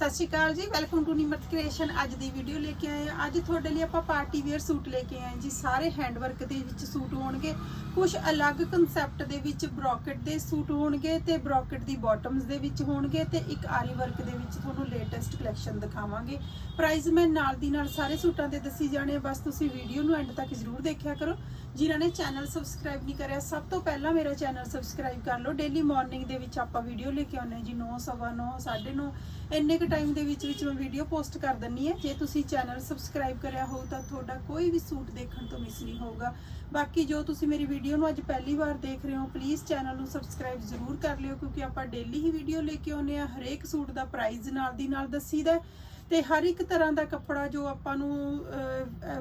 ਸਤਿ ਸ਼੍ਰੀ ਅਕਾਲ ਜੀ welcome to Nimrat creation ਅੱਜ ਦੀ ਵੀਡੀਓ ਲੈ ਕੇ ਆਏ ਹਾਂ। ਅੱਜ ਤੁਹਾਡੇ ਲਈ ਆਪਾਂ ਪਾਰਟੀ ਵੇਅਰ ਸੂਟ ਲੈ ਕੇ ਆਏ ਜੀ। ਸਾਰੇ ਹੈਂਡ ਵਰਕ ਦੇ ਵਿੱਚ ਸੂਟ ਹੋਣਗੇ। ਕੁਝ ਅਲੱਗ ਕਨਸੈਪਟ ਦੇ ਵਿੱਚ ਬ੍ਰੋਕਟ ਦੇ ਸੂਟ ਹੋਣਗੇ ਤੇ ਬ੍ਰੋਕਟ ਦੀ ਬਾਟਮਸ ਦੇ ਵਿੱਚ ਹੋਣਗੇ ਤੇ ਇੱਕ ਆਰੀ ਵਰਕ ਦੇ ਵਿੱਚ ਤੁਹਾਨੂੰ ਲੇਟੈਸਟ ਕਲੈਕਸ਼ਨ ਦਿਖਾਵਾਂਗੇ। ਪ੍ਰਾਈਸ ਮੈਂ ਨਾਲ ਦੀ ਨਾਲ ਸਾਰੇ ਸੂਟਾਂ ਦੇ ਦੱਸੀ ਜਾਣੇ ਆ, ਬਸ ਤੁਸੀਂ ਵੀਡੀਓ ਨੂੰ ਐਂਡ ਤੱਕ ਜ਼ਰੂਰ ਦੇਖਿਆ ਕਰੋ। ਜਿਨ੍ਹਾਂ ਨੇ ਚੈਨਲ ਸਬਸਕ੍ਰਾਈਬ ਨਹੀਂ ਕਰਿਆ, ਸਭ ਤੋਂ ਪਹਿਲਾਂ ਮੇਰਾ ਚੈਨਲ ਸਬਸਕ੍ਰਾਈਬ ਕਰ ਲਓ। ਡੇਲੀ ਮਾਰਨਿੰਗ ਦੇ ਵਿੱਚ ਆਪਾਂ ਵੀਡੀਓ ਲੈ ਕੇ ਆਉਂਦੇ ਹਾਂ ਜੀ 9 ਸਵਾ 9 9:30 ਇੰਨੇ ਕੁ ਟਾਈਮ ਦੇ ਵਿੱਚ ਵਿੱਚ ਮੈਂ ਵੀਡੀਓ ਪੋਸਟ ਕਰ ਦਿੰਨੀ ਹੈ। ਜੇ ਤੁਸੀਂ ਚੈਨਲ ਸਬਸਕ੍ਰਾਈਬ ਕਰਿਆ ਹੋਊ ਤਾਂ ਤੁਹਾਡਾ ਕੋਈ ਵੀ ਸੂਟ ਦੇਖਣ ਤੋਂ ਮਿਸ ਨਹੀਂ ਹੋਊਗਾ। ਬਾਕੀ ਜੋ ਤੁਸੀਂ ਮੇਰੀ ਵੀਡੀਓ ਨੂੰ ਅੱਜ ਪਹਿਲੀ ਵਾਰ ਦੇਖ ਰਹੇ ਹੋ ਪਲੀਜ਼ ਚੈਨਲ ਨੂੰ ਸਬਸਕ੍ਰਾਈਬ ਜ਼ਰੂਰ ਕਰ ਲਿਓ, ਕਿਉਂਕਿ ਆਪਾਂ ਡੇਲੀ ਹੀ ਵੀਡੀਓ ਲੈ ਕੇ ਆਉਂਦੇ ਆ ਹਰੇਕ ਸੂਟ ਦਾ ਪ੍ਰਾਈਸ ਨਾਲ ਦੀ ਨਾਲ ਦੱਸੀਦਾ ਹੈ। ਤੇ ਹਰ ਇੱਕ ਤਰ੍ਹਾਂ ਦਾ ਕੱਪੜਾ ਜੋ ਆਪਾਂ ਨੂੰ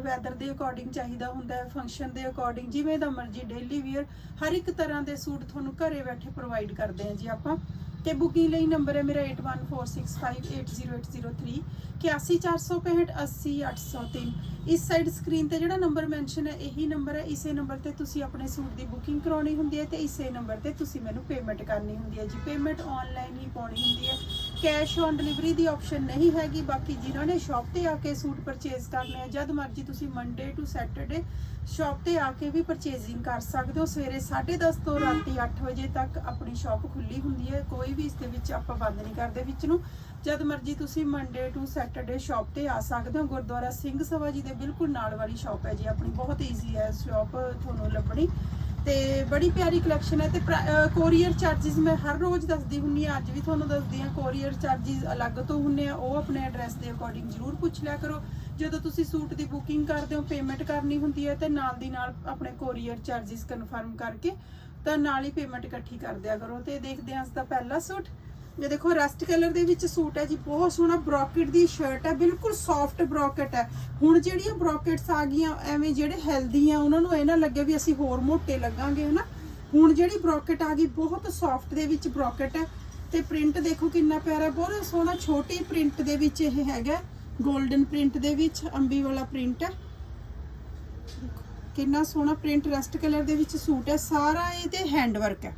ਵੈਦਰ ਦੇ ਅਕੋਰਡਿੰਗ ਚਾਹੀਦਾ ਹੁੰਦਾ ਹੈ ਫੰਕਸ਼ਨ ਦੇ ਅਕੋਰਡਿੰਗ ਜਿਵੇਂ ਦਾ ਮਰਜ਼ੀ ਡੇਲੀ ਵੇਅਰ ਹਰ ਇੱਕ ਤਰ੍ਹਾਂ ਦੇ ਸੂਟ ਤੁਹਾਨੂੰ ਘਰੇ ਬੈਠੇ ਪ੍ਰੋਵਾਈਡ ਕਰਦੇ ਹਾਂ ਜੀ ਆਪਾਂ। ਤੇ ਬੁਕਿੰਗ ਲਈ ਨੰਬਰ ਹੈ ਮੇਰਾ 8146580803 8146580803 ਇਸ ਸਾਈਡ ਸਕਰੀਨ ਤੇ ਜਿਹੜਾ ਨੰਬਰ ਮੈਂਸ਼ਨ ਹੈ, ਇਹੀ ਨੰਬਰ ਹੈ, ਇਸੇ ਨੰਬਰ ਤੇ ਤੁਸੀਂ ਆਪਣੇ ਸੂਟ ਦੀ ਬੁਕਿੰਗ ਕਰਾਉਣੀ ਹੁੰਦੀ ਹੈ ਤੇ ਇਸੇ ਨੰਬਰ ਤੇ ਤੁਸੀਂ ਮੈਨੂੰ ਪੇਮੈਂਟ ਕਰਨੀ ਹੁੰਦੀ ਹੈ ਜੀ। ਪੇਮੈਂਟ ਆਨਲਾਈਨ ਹੀ ਪਾਉਣੀ ਹੁੰਦੀ ਹੈ। ਕੈਸ਼ ਔਨ ਡਿਲੀਵਰੀ ਦੀ ਆਪਸ਼ਨ ਨਹੀਂ ਹੈਗੀ, ਬਾਕੀ ਜਿਨ੍ਹਾਂ ਨੇ ਸ਼ਾਪ ਤੇ ਆ ਕੇ ਸੂਟ ਪਰਚੇਸ ਕਰਨੇ ਆ, ਜਦ ਮਰਜ਼ੀ ਤੁਸੀਂ ਮੰਡੇ ਟੂ ਸੈਟਰਡੇ ਸ਼ਾਪ ਤੇ ਆ ਕੇ ਵੀ ਪਰਚੇਜ਼ਿੰਗ ਕਰ ਸਕਦੇ ਹੋ। ਸਵੇਰੇ 10:30 ਤੋਂ ਰਾਤੀ 8 ਵਜੇ ਤੱਕ ਆਪਣੀ ਸ਼ਾਪ ਖੁੱਲੀ ਹੁੰਦੀ ਹੈ, ਕੋਈ ਵੀ ਇਸ ਦੇ ਵਿੱਚ ਆਪਾਂ ਬੰਦ ਨਹੀਂ ਕਰਦੇ ਵਿੱਚ ਨੂੰ। ਜਦ ਮਰਜ਼ੀ ਤੁਸੀਂ ਮੰਡੇ ਟੂ ਸੈਟਰਡੇ ਸ਼ਾਪ ਤੇ ਆ ਸਕਦੇ ਹੋ। ਗੁਰਦੁਆਰਾ ਸਿੰਘ ਸਭਾ ਜੀ ਦੇ ਬਿਲਕੁਲ ਨਾਲ ਵਾਲੀ ਸ਼ਾਪ ਹੈ ਜੀ, ਆਪਣੀ ਬਹੁਤ ਈਜ਼ੀ ਹੈ ਸ਼ਾਪ ਤੁਹਾਨੂੰ ਲੱਭਣੀ। ਤੇ ਬੜੀ ਪਿਆਰੀ ਕਲੈਕਸ਼ਨ ਹੈ ਤੇ ਕੋਰੀਅਰ ਚਾਰजेस ਮੈਂ ਹਰ ਰੋਜ਼ ਦੱਸਦੀ ਹੁੰਨੀ ਆ ਅੱਜ ਵੀ ਤੁਹਾਨੂੰ ਦੱਸਦੀ ਆ ਕੋਰੀਅਰ ਚਾਰजेस ਅਲੱਗ ਤੋਂ ਹੁੰਨੇ ਆ, ਉਹ ਆਪਣੇ ਐਡਰੈਸ ਦੇ ਅਕੋਰਡਿੰਗ ਜ਼ਰੂਰ ਪੁੱਛ ਲਿਆ ਕਰੋ। ਜਦੋਂ ਤੁਸੀਂ ਸੂਟ ਦੀ ਬੁਕਿੰਗ ਕਰਦੇ ਹੋ ਪੇਮੈਂਟ ਕਰਨੀ ਹੁੰਦੀ ਹੈ, ਤੇ ਨਾਲ ਦੀ ਨਾਲ ਆਪਣੇ ਕੋਰੀਅਰ ਚਾਰजेस ਕਨਫਰਮ ਕਰਕੇ ਤਾਂ ਨਾਲ ਹੀ ਪੇਮੈਂਟ ਇਕੱਠੀ ਕਰ ਦਿਆ ਕਰੋ ਤੇ ਦੇਖਦੇ ਹਾਂ ਇਸ ਦਾ ਪਹਿਲਾ ਸੂਟ। ਇਹ ਦੇਖੋ, ਰਸਟ ਕਲਰ ਦੇ ਵਿੱਚ ਸੂਟ ਹੈ ਜੀ, ਬਹੁਤ ਸੋਹਣਾ ਬ੍ਰੋਕਟ ਦੀ ਸ਼ਰਟ ਹੈ, ਬਿਲਕੁਲ ਸੌਫਟ ਬ੍ਰੋਕਟ ਹੈ। ਹੁਣ ਜਿਹੜੀਆਂ ਬ੍ਰੋਕਟਸ ਆ ਗਈਆਂ, ਐਵੇਂ ਜਿਹੜੇ ਹੈਲਦੀ ਆ, ਉਹਨਾਂ ਨੂੰ ਇਹ ਨਾ ਲੱਗੇ ਵੀ ਅਸੀਂ ਹੋਰ ਮੋਟੇ ਲੱਗਾਂਗੇ, ਹਨਾ? ਹੁਣ ਜਿਹੜੀ ਬ੍ਰੋਕਟ ਆ ਗਈ, ਬਹੁਤ ਸੌਫਟ ਦੇ ਵਿੱਚ ਬ੍ਰੋਕਟ ਹੈ। ਤੇ ਪ੍ਰਿੰਟ ਦੇਖੋ ਕਿੰਨਾ ਪਿਆਰਾ ਬਹੁਤ ਸੋਹਣਾ ਛੋਟੀ ਪ੍ਰਿੰਟ ਦੇ ਵਿੱਚ ਇਹ ਹੈਗਾ 골ਡਨ ਪ੍ਰਿੰਟ ਦੇ ਵਿੱਚ ਅੰਬੀ ਵਾਲਾ ਪ੍ਰਿੰਟ ਹੈ। ਕਿੰਨਾ ਸੋਹਣਾ ਪ੍ਰਿੰਟ ਰਸਟ ਕਲਰ ਦੇ ਵਿੱਚ ਸੂਟ ਹੈ, ਸਾਰਾ ਇਹ ਤੇ ਹੈਂਡ ਵਰਕ ਹੈ।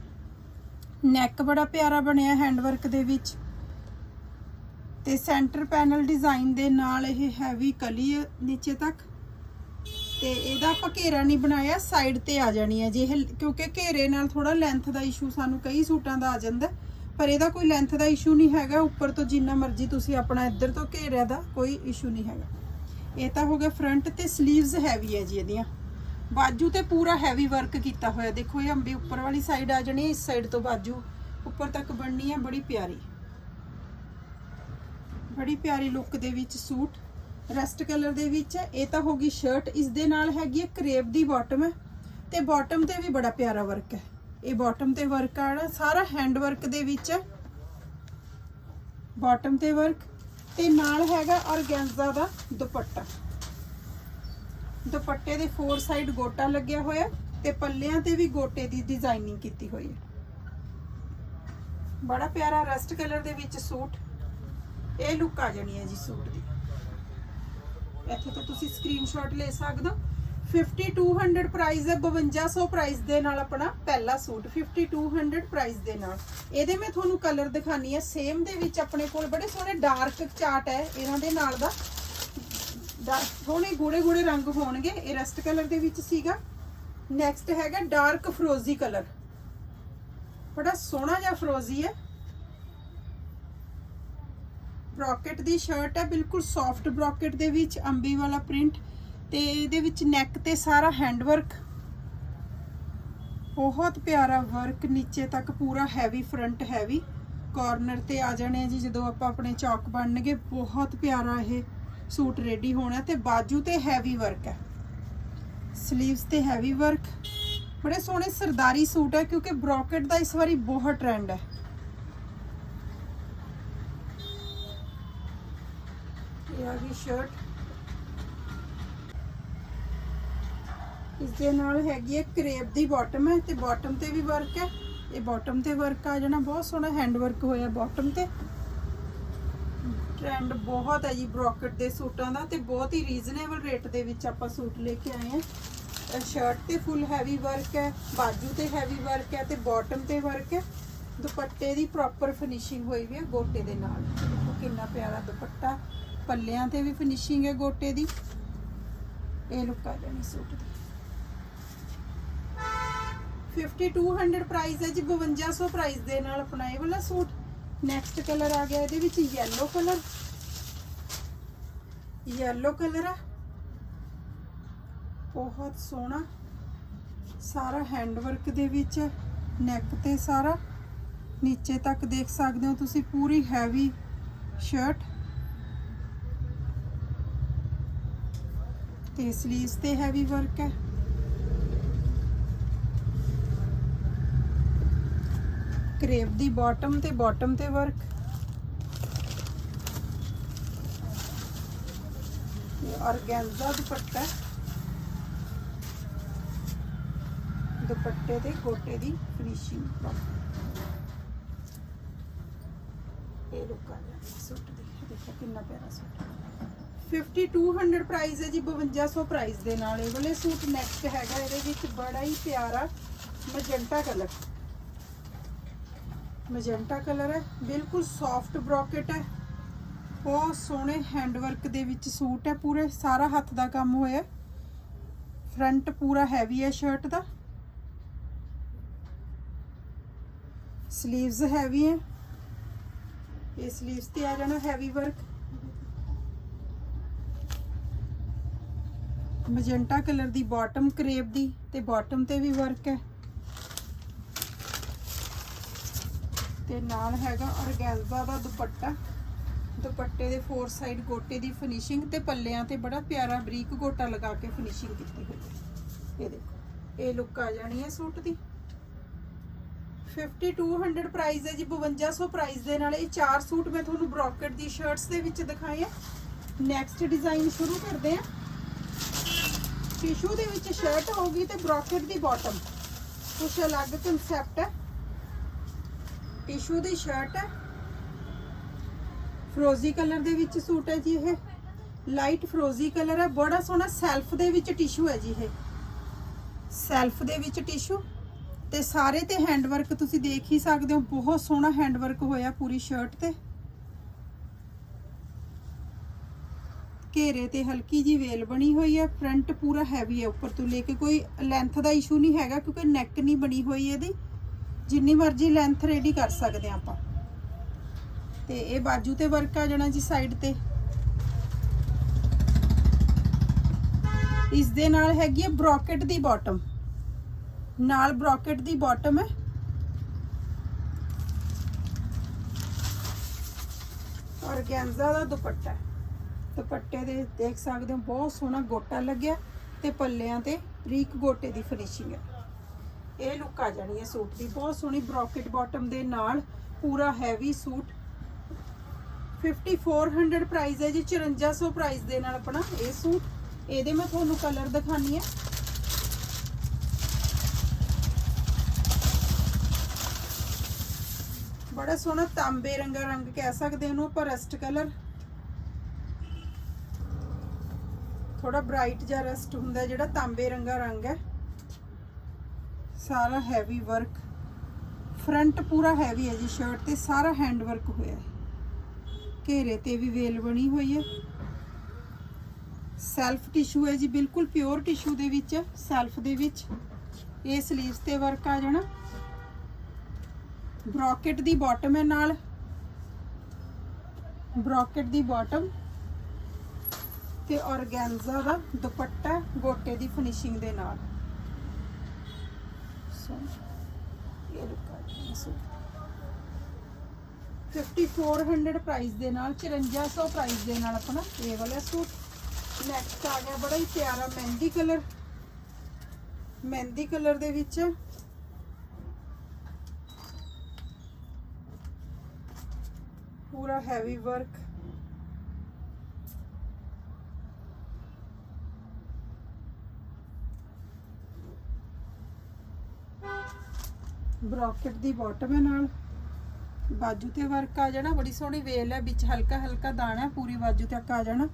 ਨੈਕ ਬੜਾ ਪਿਆਰਾ ਬਣਿਆ ਹੈਂਡਵਰਕ ਦੇ ਵਿੱਚ। ਤੇ ਸੈਂਟਰ ਪੈਨਲ ਡਿਜ਼ਾਈਨ ਦੇ ਨਾਲ ਇਹ ਹੈਵੀ ਕਲੀ ਹੈ ਨੀਚੇ ਤੱਕ। ਤੇ ਇਹਦਾ ਆਪਾਂ ਘੇਰਾ ਨਹੀਂ ਬਣਾਇਆ ਸਾਈਡ ਤੇ ਆ ਜਾਣੀ ਹੈ ਜੇ ਇਹ, ਕਿਉਂਕਿ ਘੇਰੇ ਨਾਲ ਥੋੜਾ ਲੈਂਥ ਦਾ ਇਸ਼ੂ ਸਾਨੂੰ ਕਈ ਸੂਟਾਂ ਦਾ ਆ ਜਾਂਦਾ। ਪਰ ਇਹਦਾ ਕੋਈ ਲੈਂਥ ਦਾ ਇਸ਼ੂ ਨਹੀਂ ਹੈਗਾ, ਉੱਪਰ ਤੋਂ ਜਿੰਨਾ ਮਰਜ਼ੀ ਤੁਸੀਂ ਆਪਣਾ ਇੱਧਰ ਤੋਂ ਘੇਰਿਆ ਦਾ ਕੋਈ ਇਸ਼ੂ ਨਹੀਂ ਹੈਗਾ। ਇਹ ਤਾਂ ਹੋ ਗਿਆ ਫਰੰਟ ਤੇ 슬ੀਵਸ ਹੈਵੀ ਹੈ ਜੀ ਇਹਦੀਆਂ। ਬਾਜੂ ਤੇ ਪੂਰਾ ਹੈਵੀ ਵਰਕ ਕੀਤਾ ਹੋਇਆ। ਦੇਖੋ, ਇਹ ਅੰਬੀ ਉੱਪਰ ਵਾਲੀ ਸਾਈਡ ਆ ਜਾਣੀ, ਇਸ ਸਾਈਡ ਤੋਂ ਬਾਜੂ ਉੱਪਰ ਤੱਕ ਬਣਨੀ ਹੈ ਬੜੀ ਪਿਆਰੀ। ਬੜੀ ਪਿਆਰੀ ਲੁੱਕ ਦੇ ਵਿੱਚ ਸੂਟ। ਰਸਟ ਕਲਰ ਦੇ ਵਿੱਚ ਹੈ ਇਹ ਤਾਂ ਹੋ ਗਈ ਸ਼ਰਟ ਇਸ ਦੇ ਨਾਲ ਹੈਗੀ ਹੈ ਕਰੇਪ ਦੀ ਬਾਟਮ ਹੈ ਤੇ ਬਾਟਮ ਤੇ ਵੀ ਬੜਾ ਪਿਆਰਾ ਵਰਕ ਹੈ ਇਹ ਬਾਟਮ ਤੇ ਵਰਕ ਆਣਾ ਸਾਰਾ ਹੈਂਡ ਵਰਕ ਦੇ ਵਿੱਚ ਹੈ ਬਾਟਮ ਤੇ ਵਰਕ ਤੇ ਨਾਲ ਹੈਗਾ ਔਰਗੈਂਜ਼ਾ ਦਾ ਦੁਪੱਟਾ। ਦੁਪੱਟੇ ਦੇ ਫੋਰ ਸਾਈਡ ਗੋਟਾ ਲੱਗਿਆ ਹੋਇਆ ਤੇ ਪੱਲਿਆਂ ਤੇ ਵੀ ਗੋਟੇ ਦੀ ਡਿਜ਼ਾਈਨਿੰਗ ਕੀਤੀ ਹੋਈ ਹੈ। ਬੜਾ ਪਿਆਰਾ ਰਸਟ ਕਲਰ ਦੇ ਵਿੱਚ ਸੂਟ। ਇਹ ਲੁੱਕ ਆ ਜਾਣੀ ਹੈ ਜੀ ਸੂਟ ਦੀ। ਇੱਥੇ ਤੋਂ ਤੁਸੀਂ ਸਕਰੀਨਸ਼ਾਟ ਲੈ ਸਕਦੇ ਹੋ। 5200 ਪ੍ਰਾਈਸ ਹੈ 5200 ਪ੍ਰਾਈਸ ਦੇ ਨਾਲ ਆਪਣਾ ਪਹਿਲਾ ਸੂਟ 5200 ਪ੍ਰਾਈਸ ਦੇ ਨਾਲ। ਇਹਦੇ ਮੈਂ ਤੁਹਾਨੂੰ ਕਲਰ ਦਿਖਾਨੀ ਹੈ। ਸੇਮ ਦੇ ਵਿੱਚ ਆਪਣੇ ਕੋਲ ਬੜੇ ਸੋਹਣੇ ਡਾਰਕ ਚਾਰਟ ਹੈ, ਇਹਨਾਂ ਦੇ ਨਾਲ ਦਾ। ਡਾਰਕ ਸੋਹਣੇ ਗੂੜੇ ਗੂੜੇ ਰੰਗ ਹੋਣਗੇ, ਇਹ ਰਸਟ ਕਲਰ ਦੇ ਵਿੱਚ ਸੀਗਾ। ਨੈਕਸਟ ਹੈਗਾ ਡਾਰਕ ਫਰੋਜ਼ੀ ਕਲਰ। ਬੜਾ ਸੋਹਣਾ ਜਿਹਾ ਫਰੋਜ਼ੀ ਹੈ। ਬ੍ਰੋਕਟ ਦੀ ਸ਼ਰਟ ਹੈ, ਬਿਲਕੁਲ ਸੌਫਟ ਬ੍ਰੋਕਟ ਦੇ ਵਿੱਚ ਅੰਬੀ ਵਾਲਾ ਪ੍ਰਿੰਟ ਤੇ ਇਹਦੇ ਵਿੱਚ ਨੈਕ ਤੇ ਸਾਰਾ ਹੈਂਡ ਵਰਕ ਬਹੁਤ ਪਿਆਰਾ ਵਰਕ ਨੀਚੇ ਤੱਕ ਪੂਰਾ ਹੈਵੀ ਫਰੰਟ ਹੈਵੀ ਕਾਰਨਰ ਤੇ ਆ ਜਾਣੇ ਆ ਜੀ ਜਦੋਂ ਆਪਾਂ ਆਪਣੇ ਚੌਕ ਬਣਨਗੇ, ਬਹੁਤ ਪਿਆਰਾ ਇਹ। ਸੂਟ ਰੈਡੀ ਹੋਣਾ ਤੇ ਬਾਜੂ ਤੇ ਹੈਵੀ ਵਰਕ ਹੈ। 슬ੀਵਸ ਤੇ ਹੈਵੀ ਵਰਕ ਬੜੇ ਸੋਹਣੇ ਸਰਦਾਰੀ ਸੂਟ ਹੈ ਕਿਉਂਕਿ ਬ੍ਰੋਕਟ ਦਾ ਇਸ ਵਾਰੀ ਬਹੁਤ ਟ੍ਰੈਂਡ ਹੈ। ਇਹ ਆ ਗਈ ਸ਼ਰਟ ਇਸ ਦੇ ਨਾਲ ਹੈਗੀ ਹੈ ਕਰੇਪ ਦੀ ਬਾਟਮ ਹੈ ਤੇ ਬਾਟਮ ਤੇ ਵੀ ਵਰਕ ਹੈ। ਇਹ ਬਾਟਮ ਤੇ ਵਰਕ ਆ ਜਾਣਾ। ਬਹੁਤ ਸੋਹਣਾ ਹੈਂਡ ਵਰਕ ਹੋਇਆ ਬਾਟਮ ਤੇ। ਟ੍ਰੈਂਡ ਬਹੁਤ ਹੈ ਜੀ ਬ੍ਰੋਕਟ ਦੇ ਸੂਟਾਂ ਦਾ ਤੇ ਬਹੁਤ ਹੀ ਰੀਜ਼ਨੇਬਲ ਰੇਟ ਦੇ ਵਿੱਚ ਆਪਾਂ ਸੂਟ ਲੈ ਕੇ ਆਏ ਹਾਂ। ਸ਼ਰਟ ਤੇ ਫੁੱਲ ਹੈਵੀ ਵਰਕ ਹੈ, ਬਾਜੂ ਤੇ ਹੈਵੀ ਵਰਕ ਹੈ ਤੇ ਬਾਟਮ ਤੇ ਵਰਕ ਹੈ। ਦੁਪੱਟੇ ਦੀ ਪ੍ਰੋਪਰ ਫਿਨਿਸ਼ਿੰਗ ਹੋਈ ਵੀ ਹੈ ਗੋਟੇ ਦੇ ਨਾਲ। ਦੇਖੋ ਕਿੰਨਾ ਪਿਆਰਾ ਦੁਪੱਟਾ, ਪੱਲਿਆਂ ਤੇ ਵੀ ਫਿਨਿਸ਼ਿੰਗ ਹੈ ਗੋਟੇ ਦੀ। ਇਹ ਲੁੱਕ ਆ ਜਾਣੀ ਸੂਟ ਦੀ। 5200 ਪ੍ਰਾਈਸ ਹੈ ਜੀ 5200 ਪ੍ਰਾਈਸ ਦੇ ਨਾਲ ਆਪਣਾ ਇਹ ਵਾਲਾ ਸੂਟ। ਨੈਕਸਟ ਕਲਰ ਆ ਗਿਆ, ਇਹਦੇ ਵਿੱਚ ਯੈਲੋ ਕਲਰ ਯੈਲੋ ਕਲਰ ਆ। ਬਹੁਤ ਸੋਹਣਾ। ਸਾਰਾ ਹੈਂਡ ਵਰਕ ਦੇ ਵਿੱਚ ਨੈਕ ਤੇ ਸਾਰਾ। ਨੀਚੇ ਤੱਕ ਦੇਖ ਸਕਦੇ ਹੋ ਤੁਸੀਂ, ਪੂਰੀ ਹੈਵੀ ਸ਼ਰਟ ਤੇ ਸਲੀਵਸ ਤੇ ਹੈਵੀ ਵਰਕ ਹੈ। ਕਰੇਪ ਦੀ ਬਾਟਮ ਤੇ ਬਾਟਮ ਤੇ ਵਰਕ। ਇਹ ਔਰਗੈਂਜ਼ਾ ਦੁਪੱਟਾ। ਦੁਪੱਟੇ ਤੇ ਗੋਟੇ ਦੀ ਫਿਨਿਸ਼ਿੰਗ ਇਹ ਲੁੱਕ ਆ ਗਿਆ ਸੂਟ ਦੀ ਦੇਖੋ ਕਿੰਨਾ ਪਿਆਰਾ ਸੂਟ 5200 ਪ੍ਰਾਈਸ ਹੈ ਜੀ 5200 ਪ੍ਰਾਈਸ ਦੇ ਨਾਲ। ਇਹ ਵਾਲੇ ਸੂਟ ਨੈਕਸਟ ਹੈਗਾ, ਇਹਦੇ ਵਿੱਚ ਬੜਾ ਹੀ ਪਿਆਰਾ ਮਜੰਟਾ ਕਲਰ ਮਜੰਟਾ ਕਲਰ ਹੈ, ਬਿਲਕੁਲ ਸੌਫਟ ਬ੍ਰੋਕਟ ਹੈ। ਬਹੁਤ ਸੋਹਣੇ ਹੈਂਡਵਰਕ ਦੇ ਵਿੱਚ ਸੂਟ ਹੈ ਪੂਰੇ, ਸਾਰਾ ਹੱਥ ਦਾ ਕੰਮ ਹੋਇਆ ਫਰੰਟ ਪੂਰਾ ਹੈਵੀ ਹੈ ਸ਼ਰਟ ਦਾ। ਸਲੀਵਸ ਹੈਵੀ ਹੈ। ਇਹ ਸਲੀਵਸ ਤੇ ਆ ਜਾਣਾ ਹੈਵੀ ਵਰਕ ਮਜੰਟਾ ਕਲਰ ਦੀ ਬਾਟਮ ਕਰੇਪ ਦੀ ਤੇ ਬਾਟਮ ਤੇ ਵੀ ਵਰਕ ਹੈ। ਤੇ ਨਾਲ ਹੈਗਾ ਔਰਗੈਂਜ਼ਾ ਦਾ ਦੁਪੱਟਾ। ਦੁਪੱਟੇ ਦੇ ਫੋਰ ਸਾਈਡ ਗੋਟੇ ਦੀ ਫਿਨਿਸ਼ਿੰਗ ਤੇ ਪੱਲਿਆਂ ਤੇ ਬੜਾ ਪਿਆਰਾ ਬਰੀਕ ਗੋਟਾ ਲਗਾ ਕੇ ਫਿਨਿਸ਼ਿੰਗ ਕੀਤੀ ਹੋਈ ਹੈ। ਇਹ ਦੇਖੋ, ਇਹ ਲੁੱਕ ਆ ਜਾਣੀ ਹੈ ਸੂਟ ਦੀ। 5200 ਪ੍ਰਾਈਸ ਹੈ ਜੀ 5200 ਪ੍ਰਾਈਸ ਦੇ ਨਾਲ ਇਹ ਚਾਰ ਸੂਟ ਮੈਂ ਤੁਹਾਨੂੰ ਬ੍ਰੋਕਟ ਦੀ ਸ਼ਰਟਸ ਦੇ ਵਿੱਚ ਦਿਖਾਏ ਆ। ਨੈਕਸਟ ਡਿਜ਼ਾਈਨ ਸ਼ੁਰੂ ਕਰਦੇ ਆ। ਟਿਸ਼ੂ ਦੇ ਵਿੱਚ ਸ਼ਰਟ ਹੋਊਗੀ ਤੇ ਬ੍ਰੋਕਟ ਦੀ ਬਾਟਮ ਕੁਛ ਅਲੱਗ ਕਨਸੈਪਟ ਹੈ। ਟਿਸ਼ੂ ਦੀ ਸ਼ਰਟ ਹੈ। ਫਰੋਜ਼ੀ ਕਲਰ ਦੇ ਵਿੱਚ ਸੂਟ ਹੈ ਜੀ ਇਹ। ਲਾਈਟ ਫਰੋਜ਼ੀ ਕਲਰ ਹੈ। ਬੜਾ ਸੋਹਣਾ ਸੈਲਫ ਦੇ ਵਿੱਚ ਟਿਸ਼ੂ ਹੈ ਜੀ ਇਹ। ਸੈਲਫ ਦੇ ਵਿੱਚ ਟਿਸ਼ੂ। ਤੇ ਸਾਰੇ ਤੇ ਹੈਂਡ ਵਰਕ ਤੁਸੀਂ ਦੇਖ ਹੀ ਸਕਦੇ ਹੋ। ਬਹੁਤ ਸੋਹਣਾ ਹੈਂਡ ਵਰਕ ਹੋਇਆ ਪੂਰੀ ਸ਼ਰਟ ਤੇ। ਘੇਰੇ ਤੇ ਹਲਕੀ ਜੀ ਵੇਲ ਬਣੀ ਹੋਈ ਹੈ। ਫਰੰਟ ਪੂਰਾ ਹੈਵੀ ਹੈ। ਉੱਪਰ ਤੋਂ ਲੈ ਕੇ ਕੋਈ ਲੈਂਥ ਦਾ ਇਸ਼ੂ ਨਹੀਂ ਹੈਗਾ, ਕਿਉਂਕਿ ਨੈਕ ਨਹੀਂ ਬਣੀ ਹੋਈ ਇਹਦੀ। ਜਿੰਨੀ ਮਰਜ਼ੀ ਲੈਂਥ ਰੈਡੀ ਕਰ ਸਕਦੇ ਹਾਂ ਆਪਾਂ। ਤੇ ਇਹ ਬਾਜੂ ਤੇ ਵਰਕ ਆ ਜਾਣਾ ਜੀ ਸਾਈਡ ਤੇ। ਇਸ ਦੇ ਨਾਲ ਹੈਗੀ ਹੈ ਬ੍ਰੋਕਟ ਦੀ ਬਾਟਮ ਨਾਲ ਬ੍ਰੋਕਟ ਦੀ ਬਾਟਮ ਹੈ। ਔਰਗੈਂਜ਼ਾ ਦਾ ਦੁਪੱਟਾ ਦੁਪੱਟੇ ਦੇ ਦੇਖ ਸਕਦੇ ਹੋ, ਬਹੁਤ ਸੋਹਣਾ ਗੋਟਾ ਲੱਗਿਆ ਤੇ ਪੱਲਿਆਂ ਤੇ ਬਰੀਕ ਗੋਟੇ ਦੀ ਫਿਨਿਸ਼ਿੰਗ ਹੈ। ਇਹ ਲੁੱਕ ਆ ਜਾਣੀ ਹੈ ਸੂਟ ਦੀ। ਬਹੁਤ ਸੋਹਣੀ ਬ੍ਰੋਕਟ ਬਾਟਮ ਦੇ ਨਾਲ ਪੂਰਾ ਹੈਵੀ ਸੂਟ। 5400 ਪ੍ਰਾਈਸ ਹੈ ਜੀ 5400 ਪ੍ਰਾਈਸ ਦੇ ਨਾਲ ਆਪਣਾ ਇਹ ਸੂਟ। ਇਹਦੇ ਮੈਂ ਤੁਹਾਨੂੰ ਕਲਰ ਦਿਖਾਣੀ ਹੈ। ਬੜਾ ਸੋਹਣਾ ਤਾਂਬੇ ਰੰਗਾ ਰੰਗ ਕਹਿ ਸਕਦੇ ਉਹਨੂੰ ਆਪਾਂ ਰਸਟ ਕਲਰ ਥੋੜਾ ਬ੍ਰਾਈਟ ਜਿਹਾ ਰਸਟ ਹੁੰਦਾ ਜਿਹੜਾ ਤਾਂਬੇ ਰੰਗਾ ਰੰਗ ਹੈ। ਸਾਰਾ ਹੈਵੀ ਵਰਕ ਫਰੰਟ ਪੂਰਾ ਹੈਵੀ ਹੈ ਜੀ ਸ਼ਰਟ ਤੇ, ਸਾਰਾ ਹੈਂਡ ਵਰਕ ਹੋਇਆ ਹੈ। ਘੇਰੇ ਤੇ ਵੀ ਵੇਲ ਬਣੀ ਹੋਈ ਹੈ। ਸੈਲਫ ਟਿਸ਼ੂ ਹੈ ਜੀ, ਬਿਲਕੁਲ ਪਿਓਰ ਟਿਸ਼ੂ ਦੇ ਵਿੱਚ ਸੈਲਫ ਦੇ ਵਿੱਚ। ਇਹ ਸਲੀਵਸ ਤੇ ਵਰਕ ਆ ਜਾਣਾ। ਬ੍ਰੋਕਟ ਦੀ ਬਾਟਮ ਹੈ ਨਾਲ। ਬ੍ਰੋਕਟ ਦੀ ਬਾਟਮ ਤੇ ਔਰਗੈਂਜ਼ਾ ਦਾ ਦੁਪੱਟਾ ਗੋਟੇ ਦੀ ਫਿਨਿਸ਼ਿੰਗ ਦੇ ਨਾਲ ਸੋ ਇਹ ਲੁੱਕ ਆ ਗਿਆ ਸੂਟ 5400 ਪ੍ਰਾਈਸ ਦੇ ਨਾਲ 5400 ਪ੍ਰਾਈਸ ਦੇ ਨਾਲ ਆਪਣਾ ਇਹ ਵਾਲਾ ਸੂਟ। ਨੈਕਸਟ ਆ ਗਿਆ ਬੜਾ ਹੀ ਪਿਆਰਾ ਮਹਿੰਦੀ ਕਲਰ ਮਹਿੰਦੀ ਕਲਰ ਦੇ ਵਿੱਚ ਪੂਰਾ ਹੈਵੀ ਵਰਕ ਬ੍ਰੋਕਟ ਦੀ ਬਾਟਮ ਹੈ ਨਾਲ। ਬਾਜੂ ਤੇ ਵਰਕ ਆ ਜਾਣਾ, ਬੜੀ ਸੋਹਣੀ ਵੇਲ ਹੈ, ਵਿੱਚ ਹਲਕਾ ਹਲਕਾ ਦਾਣਾ ਪੂਰੀ ਬਾਜੂ ਤੱਕ ਆ ਜਾਣਾ।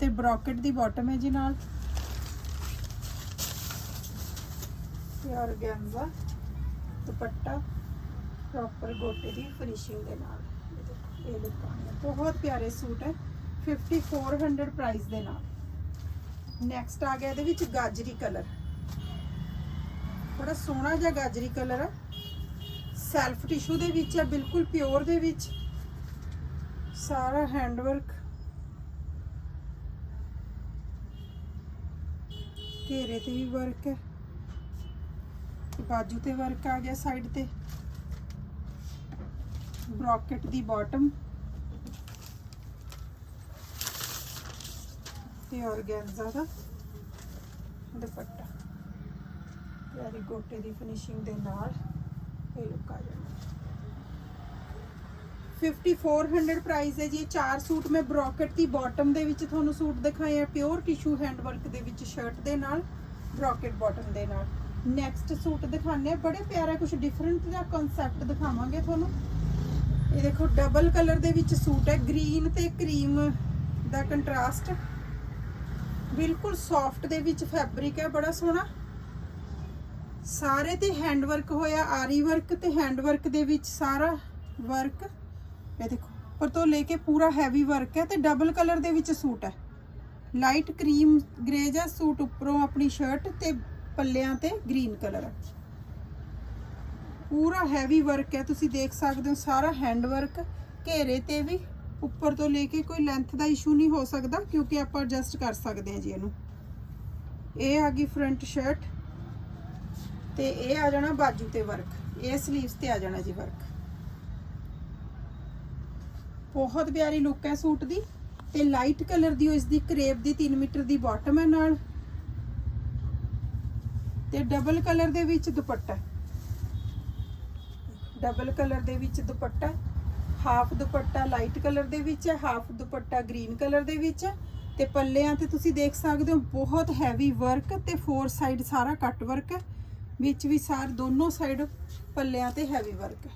ਤੇ ਬ੍ਰੋਕਟ ਦੀ ਬਾਟਮ ਹੈ ਜੀ ਨਾਲ। ਤੇ ਔਰਗੈਂਜ਼ਾ ਦੁਪੱਟਾ ਪ੍ਰੋਪਰ ਗੋਟੇ ਦੀ ਫਿਨਿਸ਼ਿੰਗ ਦੇ ਨਾਲ। ਇਹ ਲੁੱਕ ਆ ਬਹੁਤ ਪਿਆਰੇ ਸੂਟ ਹੈ 5400 ਪ੍ਰਾਈਸ ਦੇ ਨਾਲ। ਨੈਕਸਟ ਆ ਗਿਆ ਇਹਦੇ ਵਿੱਚ ਗਾਜਰੀ ਕਲਰ ਬੜਾ ਸੋਹਣਾ ਜਿਹਾ ਗਾਜਰੀ ਕਲਰ ਹੈ ਸੈਲਫ ਟਿਸ਼ੂ ਦੇ ਵਿੱਚ ਹੈ, ਬਿਲਕੁਲ ਪਿਓਰ ਦੇ ਵਿੱਚ। ਸਾਰਾ ਹੈਂਡ ਵਰਕ ਘੇਰੇ ਤੇ ਵੀ ਵਰਕ ਹੈ। ਬਾਜੂ ਤੇ ਵਰਕ ਆ ਗਿਆ ਸਾਈਡ ਤੇ। ਬ੍ਰੋਕਟ ਦੀ ਬਾਟਮ। ਤੇ ਔਰਗੈਂਜ਼ਾ ਦਾ ਦੁਪੱਟਾ। ਪਿਆਰੀ ਗੋਟੇ ਦੀ ਫਿਨਿਸ਼ਿੰਗ ਦੇ ਨਾਲ। ਇਹ ਲੁੱਕ ਆ ਜਾਣਾ 5400 ਪ੍ਰਾਈਸ ਹੈ ਜੀ, ਇਹ ਚਾਰ ਸੂਟ ਮੈਂ ਬ੍ਰੋਕਟ ਦੀ ਬਾਟਮ ਦੇ ਵਿੱਚ ਤੁਹਾਨੂੰ ਸੂਟ ਦਿਖਾਏ ਆ ਪਿਓਰ ਟਿਸ਼ੂ ਹੈਂਡਵਰਕ ਦੇ ਵਿੱਚ ਸ਼ਰਟ ਦੇ ਨਾਲ ਬ੍ਰੋਕਟ ਬਾਟਮ ਦੇ ਨਾਲ। ਨੈਕਸਟ ਸੂਟ ਦਿਖਾਣੇ ਆ, ਬੜੇ ਪਿਆਰਾ ਕੁਝ ਡਿਫਰੈਂਟ ਦਾ ਕਨਸੈਪਟ ਦਿਖਾਵਾਂਗੇ ਤੁਹਾਨੂੰ। ਇਹ ਦੇਖੋ ਡਬਲ ਕਲਰ ਦੇ ਵਿੱਚ ਸੂਟ ਹੈ ਗ੍ਰੀਨ ਤੇ ਕਰੀਮ ਦਾ ਕੰਟਰਾਸਟ ਬਿਲਕੁਲ ਸੌਫਟ ਦੇ ਵਿੱਚ ਫੈਬਰਿਕ ਹੈ, ਬੜਾ ਸੋਹਣਾ। ਸਾਰੇ ਤੇ ਹੈਂਡ ਵਰਕ ਹੋਇਆ, ਆਰੀ ਵਰਕ ਤੇ ਹੈਂਡ ਵਰਕ ਦੇ ਵਿੱਚ ਸਾਰਾ ਵਰਕ ਇਹ ਦੇਖੋ, ਉੱਪਰ ਤੋਂ ਲੈ ਕੇ ਪੂਰਾ ਹੈਵੀ ਵਰਕ ਹੈ ਤੇ ਡਬਲ ਕਲਰ ਦੇ ਵਿੱਚ ਸੂਟ ਹੈ। ਲਾਈਟ ਕਰੀਮ ਗ੍ਰੇ ਜਿਹਾ ਸੂਟ ਉੱਪਰੋਂ ਆਪਣੀ ਸ਼ਰਟ ਤੇ ਪੱਲਿਆਂ ਤੇ ਗ੍ਰੀਨ ਕਲਰ ਹੈ। ਪੂਰਾ ਹੈਵੀ ਵਰਕ ਹੈ, ਤੁਸੀਂ ਦੇਖ ਸਕਦੇ ਹੋ ਸਾਰਾ ਹੈਂਡ ਵਰਕ ਘੇਰੇ ਤੇ ਵੀ ਉੱਪਰ ਤੋਂ ਲੈ ਕੇ ਕੋਈ ਲੈਂਥ ਦਾ ਇਸ਼ੂ ਨਹੀਂ ਹੋ ਸਕਦਾ, ਕਿਉਂਕਿ ਆਪਾਂ ਐਡਜਸਟ ਕਰ ਸਕਦੇ ਹਾਂ ਜੀ ਇਹਨੂੰ। ਇਹ ਆ ਗਈ ਫਰੰਟ ਸ਼ਰਟ ਤੇ ਇਹ ਆ ਜਾਣਾ ਬਾਜੂ ਤੇ ਵਰਕ, ਇਹ ਸਲੀਵਸ ਤੇ ਆ ਜਾਣਾ ਜੀ ਵਰਕ। ਬਹੁਤ ਪਿਆਰੀ ਲੁੱਕ ਹੈ ਸੂਟ ਦੀ, ਤੇ ਲਾਈਟ ਕਲਰ ਦੀ ਉਹ ਇਸ ਦੀ ਕਰੇਪ ਦੀ 3 ਮੀਟਰ ਦੀ ਬਾਟਮ ਹੈ ਨਾਲ। ਤੇ ਡਬਲ ਕਲਰ ਦੇ ਵਿੱਚ ਦੁਪੱਟਾ। ਡਬਲ ਕਲਰ ਦੇ ਵਿੱਚ dupatta half dupatta light colour ਦੇ ਵਿੱਚ ਹੈ ਹਾਫ ਦੁਪੱਟਾ ਗ੍ਰੀਨ ਕਲਰ ਦੇ ਵਿੱਚ ਹੈ। ਤੇ ਪੱਲਿਆਂ ਤੇ ਤੁਸੀਂ ਦੇਖ ਸਕਦੇ ਹੋ, ਬਹੁਤ ਹੈਵੀ ਵਰਕ ਤੇ ਫੋਰ ਸਾਈਡ ਸਾਰਾ ਕੱਟ ਵਰਕ ਹੈ। ਵਿੱਚ ਵੀ ਸਾਰ ਦੋਨੋਂ ਸਾਈਡ ਪੱਲਿਆਂ ਤੇ ਹੈਵੀ ਵਰਕ ਹੈ।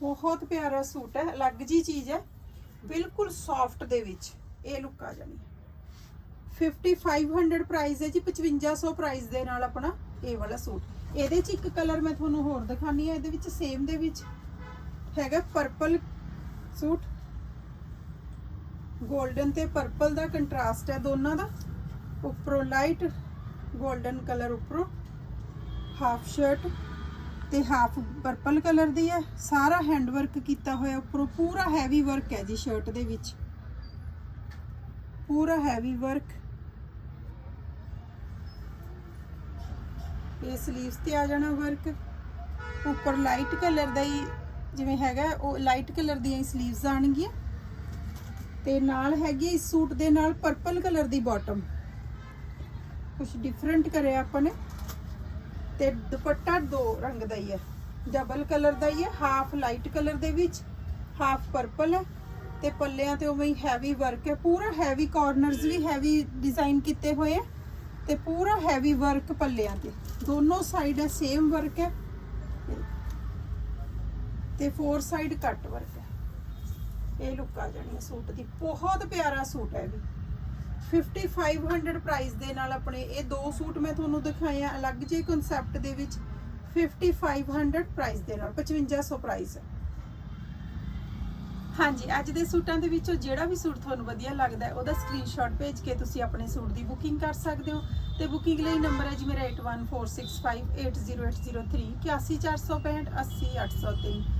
ਬਹੁਤ ਪਿਆਰਾ ਸੂਟ ਹੈ, ਅਲੱਗ ਜੀ ਚੀਜ਼ ਹੈ, ਬਿਲਕੁਲ ਸੌਫਟ ਦੇ ਵਿੱਚ ਇਹ ਲੁੱਕ ਆ ਜਾਣੀ 5500 ਪ੍ਰਾਈਸ ਹੈ ਜੀ 5500 ਪ੍ਰਾਈਸ ਦੇ ਨਾਲ ਆਪਣਾ ਇਹ ਵਾਲਾ ਸੂਟ। ਇਹਦੇ ਚ ਇੱਕ ਕਲਰ ਮੈਂ ਤੁਹਾਨੂੰ ਹੋਰ ਦਿਖਾਣੀ ਹੈ, ਇਹਦੇ ਵਿੱਚ ਸੇਮ ਦੇ ਵਿੱਚ ਹੈਗਾ ਪਰਪਲ ਸੂਟ। 골ਡਨ ਤੇ ਪਰਪਲ ਦਾ ਕੰਟਰਾਸਟ ਹੈ ਦੋਨਾਂ ਦਾ। ਉੱਪਰੋਂ ਲਾਈਟ 골ਡਨ ਕਲਰ ਉੱਪਰੋਂ। ਹਾਫ ਸ਼ਰਟ ਤੇ ਹਾਫ ਪਰਪਲ ਕਲਰ ਦੀ ਹੈ। ਸਾਰਾ ਹੈਂਡ ਵਰਕ ਕੀਤਾ ਹੋਇਆ ਉੱਪਰੋਂ। ਪੂਰਾ ਹੈਵੀ ਵਰਕ ਹੈ ਜੀ ਸ਼ਰਟ ਦੇ ਵਿੱਚ। ਪੂਰਾ ਹੈਵੀ ਵਰਕ। ਇਹ ਸਲੀਵਸ ਤੇ ਆ ਜਾਣਾ ਵਰਕ। ਉੱਪਰ ਲਾਈਟ ਕਲਰ ਦਾ ਹੀ ਜਿਵੇਂ ਹੈਗਾ, ਉਹ ਲਾਈਟ ਕਲਰ ਦੀਆਂ ਹੀ ਸਲੀਵਸ ਆਣਗੀਆਂ ਤੇ ਨਾਲ ਹੈਗੀ ਇਸ ਸੂਟ ਦੇ ਨਾਲ ਪਰਪਲ ਕਲਰ ਦੀ ਬਾਟਮ ਕੁਝ ਡਿਫਰੈਂਟ ਕਰਿਆ ਆਪਾਂ ਨੇ। ਤੇ ਦੁਪੱਟਾ ਦੋ ਰੰਗ ਦਾ ਹੀ ਹੈ। ਡਬਲ ਕਲਰ ਦਾ ਹੀ ਹੈ ਹਾਫ ਲਾਈਟ ਕਲਰ ਦੇ ਵਿੱਚ ਹਾਫ ਪਰਪਲ ਹੈ। ਤੇ ਪੱਲਿਆਂ ਤੇ ਉਵੇਂ ਹੀ ਹੈਵੀ ਵਰਕ ਹੈ। ਪੂਰਾ ਹੈਵੀ ਕਾਰਨਰਸ ਵੀ ਹੈਵੀ ਡਿਜ਼ਾਈਨ ਕੀਤੇ ਹੋਏ ਹੈ। ਤੇ ਪੂਰਾ ਹੈਵੀ ਵਰਕ ਪੱਲਿਆਂ ਤੇ। ਦੋਨੋਂ ਸਾਈਡ ਹੈ ਸੇਮ ਵਰਕ ਹੈ। ਤੇ ਫੋਰ ਸਾਈਡ ਕੱਟ ਵਰਕ ਹੈ। ਇਹ ਲੁੱਕ ਆ ਜਾਣੀ ਹੈ ਸੂਟ ਦੀ। ਬਹੁਤ ਪਿਆਰਾ ਸੂਟ ਹੈ ਵੀ। 5500 ਪ੍ਰਾਈਸ ਦੇ ਨਾਲ ਆਪਣੇ ਇਹ ਦੋ ਸੂਟ ਮੈਂ ਤੁਹਾਨੂੰ ਦਿਖਾਏ ਆ, ਅਲੱਗ ਜਿਹੇ ਕਨਸੈਪਟ ਦੇ ਵਿੱਚ 5500 ਪ੍ਰਾਈਸ ਦੇ ਨਾਲ 5500 ਪ੍ਰਾਈਸ ਹੈ ਹਾਂਜੀ, ਅੱਜ ਦੇ ਸੂਟਾਂ ਦੇ ਵਿੱਚੋਂ ਜਿਹੜਾ ਵੀ ਸੂਟ ਤੁਹਾਨੂੰ ਵਧੀਆ ਲੱਗਦਾ ਹੈ, ਉਹਦਾ ਸਕਰੀਨਸ਼ਾਟ ਭੇਜ ਕੇ ਤੁਸੀਂ ਆਪਣੇ ਸੂਟ ਦੀ ਬੁਕਿੰਗ ਕਰ ਸਕਦੇ ਹੋ। ਤੇ ਬੁਕਿੰਗ ਲਈ ਨੰਬਰ ਹੈ ਜੀ ਮੇਰਾ 8146580803 81465 80803